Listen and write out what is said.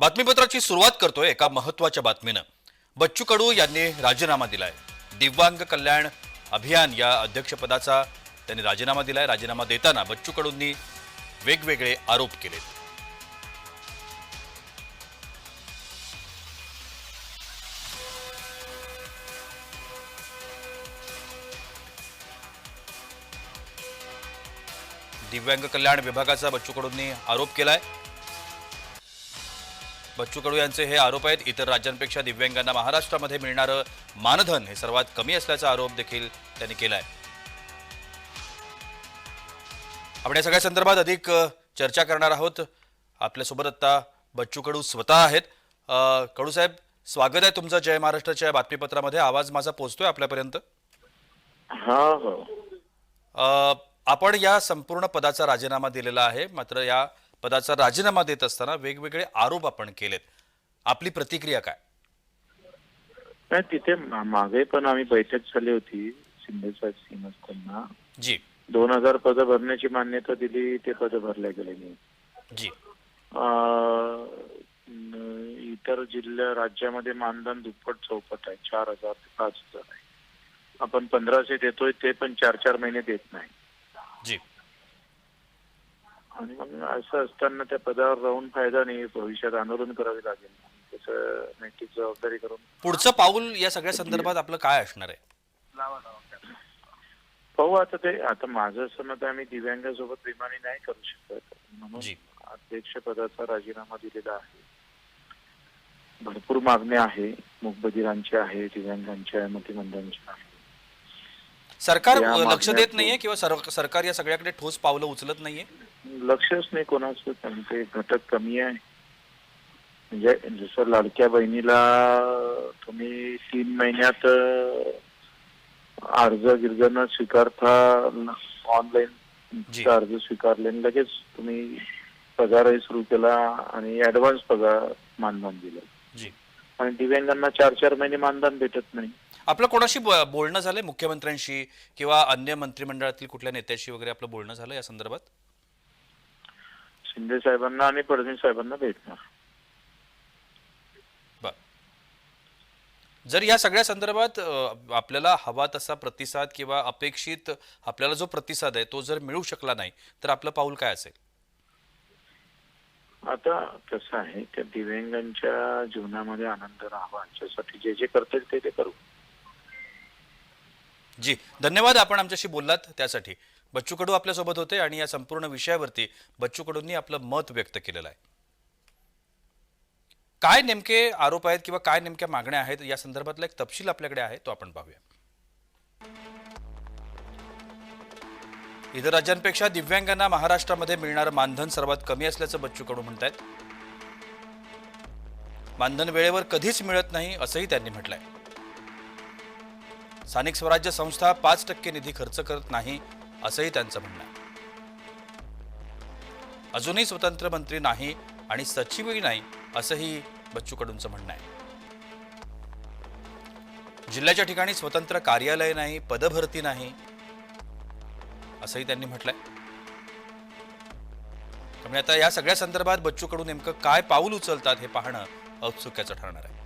बातमीपत्राची सुरुवात करतोय एका महत्त्वाच्या बातमीनं. बच्चू कडू यांनी राजीनामा दिलाय. दिव्यांग कल्याण अभियान या अध्यक्षपदाचा त्यांनी राजीनामा दिलाय. राजीनामा देताना बच्चू कडूंनी वेगवेगळे आरोप केलेत. दिव्यांग कल्याण विभागाचा बच्चू कडूंनी आरोप केलाय. बच्चू कडू यांचे हे आरोप आहेत. इतर राज्यांपेक्षा दिव्यांगांना महाराष्ट्रामध्ये मिळणारं मानधन हे सर्वात कमी असल्याचा आरोप देखील त्यांनी केलाय. आपण या सगळ्या संदर्भात अधिक चर्चा करणार आहोत. आपल्यासोबत आता बच्चू कडू स्वतः आहेत. कडू साहेब स्वागत आहे तुमचं जय महाराष्ट्राच्या बातमीपत्रामध्ये. आवाज माझा पोहोचतोय आपल्यापर्यंत? हा आपण या संपूर्ण पदाचा राजीनामा दिलेला आहे. मात्र या पदाचा राजीनामा देत असताना वेगवेगळे आरोप आपण केलेत. आपली प्रतिक्रिया काय? नाही तिथे मागे पण आम्ही बैठक झाली होती शिंदे साहेब सिंह असताना. जी. दोन हजार पदं भरण्याची मान्यता दिली ते पदं भरल्या गेले नाही. इतर जिल्ह्या राज्यामध्ये मानधन दुप्पट चौपट आहे चार हजार ते पाच हजार आहे. आपण पंधराशे देतोय ते पण चार चार महिने देत नाही. जी. आणि मग असं असताना त्या पदावर राहून फायदा नाही भविष्यात आंदोलन करावे लागेल. त्याचं नैतिक जबाबदारी करून. पुढचं पाऊल या सगळ्या संदर्भात आपलं काय असणार आहे? पाहू आता ते आता माझं असं मत आहे, आम्ही दिव्यांगासोबत बेमानी नाही करू शकत. म्हणून जी. अध्यक्ष पदाचा राजीनामा दिलेला आहे. भरपूर मागण्या आहे मूकबधिरांच्या आहे दिव्यांगांच्या आहे मतिमंदांच्या आहे. सरकार या लक्ष मागण्या देत नाहीये किंवा सर- सरकार या सगळ्याकडे ठोस पावलं उचलत नाहीये? लक्षच नाही कोणाचं त्यांचे घटक कमी आहे. म्हणजे जसं लाडक्या बहिणीला तुम्ही तीन महिन्यात अं, अर्ज गिर्ज न स्वीकारता ऑनलाईन जी. अर्ज स्वीकारले आणि लगेच तुम्ही पगारही सुरू केला आणि ऍडव्हान्स पगार मानधन दिलं. जी. आणि दिव्यांगांना चार चार महिने मानधन भेटत नाही. आपलं कोणाशी बोलणं झालंय मुख्यमंत्र्यांशी किंवा अन्य मंत्रिमंडळातील कुठल्या नेत्याशी वगैरे आपलं बोलणं झालं या संदर्भात? शिंदे साहेबांना आणि फडणवीस साहेबांना भेटणार. जर या सगळ्या संदर्भात आपल्याला हवा तसा प्रतिसाद किंवा अपेक्षित आपल्याला जो प्रतिसाद आहे तो जर मिळू शकला नाही तर आपलं पाऊल काय असेल? आता कसं आहे त्या दिव्यांगांच्या जीवनामध्ये आनंद राहावा याच्यासाठी जे जे करतील ते ते करू. जी धन्यवाद आपण आमच्याशी बोललात त्यासाठी. बच्चू कडू आपल्यासोबत होते आणि या संपूर्ण विषयावरती बच्चू कडूंनी आपलं मत व्यक्त केलेलं आहे. काय नेमके आरोप आहेत किंवा काय नेमक्या मागण्या आहेत या संदर्भातला एक तपशील आपल्याकडे आहे तो आपण पाहूया. इतर राज्यांपेक्षा दिव्यांगांना महाराष्ट्रामध्ये मिळणारं मानधन सर्वात कमी असल्याचं बच्चू कडू म्हणतायत. मानधन वेळेवर कधीच मिळत नाही असंही त्यांनी म्हटलंय. स्थानिक स्वराज्य संस्था पाच टक्के निधी खर्च करत नाही असंही त्यांचं म्हणणं आहे. अजूनही स्वतंत्र मंत्री नाही आणि सचिवही नाही असंही बच्चू कडूंचं म्हणणं आहे. जिल्ह्याच्या ठिकाणी स्वतंत्र कार्यालय नाही पदभरती नाही असंही त्यांनी म्हटलंय. त्यामुळे आता या सगळ्या संदर्भात बच्चू कडू नेमकं काय पाऊल उचलतात हे पाहणं औत्सुक्याचं ठरणार आहे.